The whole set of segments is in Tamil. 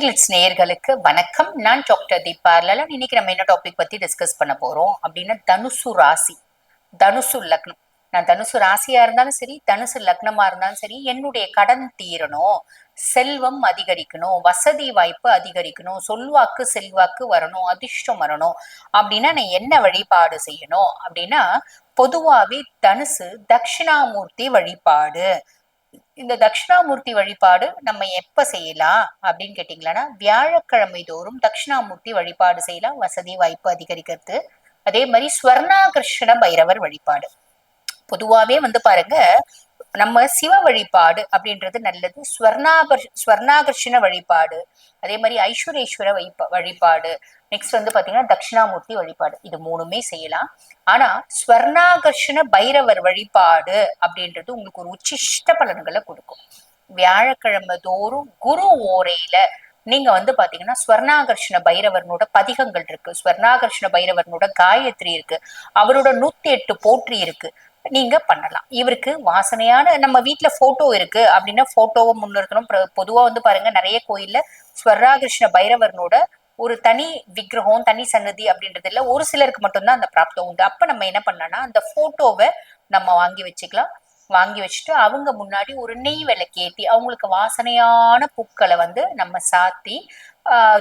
கிளிட்ஸ் நேயர்களுக்கு வணக்கம். நான் டாக்டர் தீபா லலன் இன்னைக்கு நம்ம என்ன டாபிக் பத்தி டிஸ்கஸ் பண்ண போறோம் அப்படின்னா தனுசு ராசி. தனுசு லக்னம். நான் தனுசு ராசியா இருந்தாலும் சரி தனுசு லக்னமா இருந்தாலும் சரி என்னுடைய கடன் தீரணும் செல்வம் அதிகரிக்கணும் வசதி வாய்ப்பு அதிகரிக்கணும் சொல்வாக்கு செல்வாக்கு வரணும் அதிர்ஷ்டம் வரணும். அப்படின்னா நான் என்ன வழிபாடு செய்யணும் அப்படின்னா பொதுவாவே தனுசு தட்சிணாமூர்த்தி வழிபாடு. இந்த தட்சிணாமூர்த்தி வழிபாடு நம்ம எப்ப செய்யலாம் அப்படின்னு கேட்டீங்களன்னா வியாழக்கிழமை தோறும் தட்சிணாமூர்த்தி வழிபாடு செய்யலாம். வசதி வாய்ப்பு அதிகரிக்கிறது. அதே மாதிரி ஸ்வர்ணாகர்ஷண பைரவர் வழிபாடு. பொதுவாவே வந்து பாருங்க நம்ம சிவ வழிபாடு அப்படின்றது நல்லது. ஸ்வர்ணாகர் ஸ்வர்ணாகர்ஷண வழிபாடு அதே மாதிரி ஐஸ்வரேஸ்வர வைப்ப வழிபாடு நெக்ஸ்ட் வந்து பாத்தீங்கன்னா தட்சிணாமூர்த்தி வழிபாடு இது மூணுமே செய்யலாம். ஆனா ஸ்வர்ணாகர்ஷண பைரவர் வழிபாடு அப்படின்றது உங்களுக்கு ஒரு உச்சிஷ்ட பலன்களை கொடுக்கும். வியாழக்கிழமை தோறும் குரு ஓரையில நீங்க வந்து பாத்தீங்கன்னா ஸ்வர்ணாகர்ஷண பைரவர்னோட பதிகங்கள் இருக்கு. ஸ்வர்ணாகர்ஷண பைரவர்னோட காயத்ரி இருக்கு. அவரோட நூத்தி எட்டு போற்றி இருக்கு. நீங்க பண்ணலாம். இவருக்கு வாசனையான நம்ம வீட்டுல போட்டோ இருக்கு அப்படின்னா போட்டோவை முன்னிறுத்தணும் பொதுவா வந்து பாருங்க நிறைய கோயில்ல ஸ்வராகிருஷ்ண பைரவர்னோட ஒரு தனி விக்கிரகம் தனி சன்னதி அப்படின்றது இல்ல. ஒரு சிலருக்கு மட்டும்தான் அந்த பிராப்தம் உண்டு. அப்ப நம்ம என்ன பண்ணோம்னா அந்த போட்டோவை நம்ம வாங்கி வச்சுக்கலாம். வாங்கி வச்சுட்டு அவங்க முன்னாடி ஒரு நெய் விளக்கேத்தி அவங்களுக்கு வாசனையான பூக்களை வந்து நம்ம சாத்தி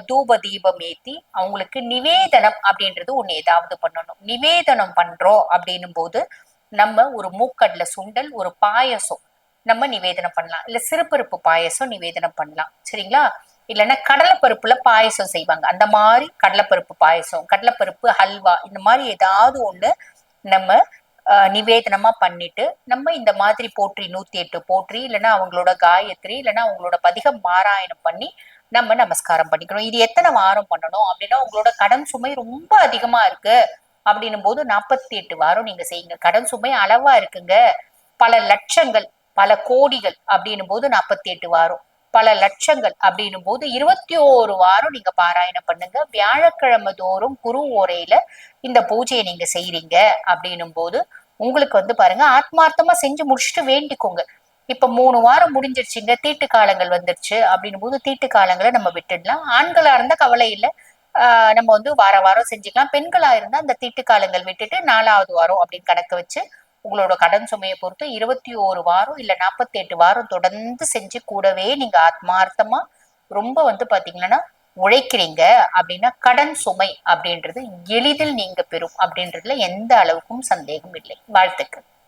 தூப தீபம் ஏத்தி அவங்களுக்கு நிவேதனம் அப்படின்றது ஒன்று ஏதாவது பண்ணணும். நிவேதனம் பண்றோம் அப்படின்னும் போது நம்ம ஒரு மூக்கடல சுண்டல் ஒரு பாயசம் நம்ம நிவேதனம் பண்ணலாம். இல்ல சிறுபருப்பு பாயசம் நிவேதனம் பண்ணலாம். சரிங்களா? இல்லைன்னா கடலைப்பருப்புல பாயசம் செய்வாங்க. அந்த மாதிரி கடலைப்பருப்பு பாயசம் கடலைப்பருப்பு ஹல்வா இந்த மாதிரி ஏதாவது ஒண்ணு நம்ம நிவேதனமா பண்ணிட்டு நம்ம இந்த மாதிரி போற்றி நூத்தி எட்டு போற்றி இல்லைன்னா அவங்களோட காயத்ரி இல்லைன்னா அவங்களோட பதிகம் பாராயணம் பண்ணி நம்ம நமஸ்காரம் பண்ணிக்கணும். இது எத்தனை வாரம் பண்ணணும்? அப்படின்னா உங்களோட கடன் சுமை ரொம்ப அதிகமா இருக்கு. அப்படின்னும் போது நாற்பத்தி எட்டு வாரம் நீங்க செய்யுங்க. கடன் சுமை அளவா இருக்குங்க. பல லட்சங்கள் பல கோடிகள் அப்படின்னும் போது நாற்பத்தி எட்டு வாரம். பல லட்சங்கள் அப்படின்னும் போது இருபத்தி ஓரு வாரம் நீங்க பாராயணம் பண்ணுங்க. வியாழக்கிழமை தோறும் குரு ஓரையில இந்த பூஜையை நீங்க செய்யறீங்க அப்படின்னும் போது உங்களுக்கு வந்து பாருங்க ஆத்மார்த்தமா செஞ்சு முடிச்சுட்டு வேண்டிக்கோங்க. இப்ப மூணு வாரம் முடிஞ்சிருச்சுங்க. தீட்டு காலங்கள் வந்துருச்சு அப்படின்னும் போது தீட்டு காலங்களை நம்ம விட்டுடலாம். ஆண்களா இருந்தா கவலை இல்லை. நம்ம வந்து வார வாரம் செஞ்சுக்கலாம். பெண்களா இருந்தா அந்த தீட்டுக்காலங்கள் விட்டுட்டு நாலாவது வாரம் அப்படின்னு கணக்கு வச்சு உங்களோட கடன் சுமையை பொறுத்து இருபத்தி ஓரு வாரம் இல்ல நாற்பத்தி எட்டு வாரம் தொடர்ந்து செஞ்சு கூடவே நீங்க ஆத்மார்த்தமா ரொம்ப வந்து பாத்தீங்கன்னா உழைக்கிறீங்க அப்படின்னா கடன் சுமை அப்படின்றது எளிதில் நீங்க பெறும் அப்படின்றதுல எந்த அளவுக்கும் சந்தேகம் இல்லை. வாழ்த்துக்கள்.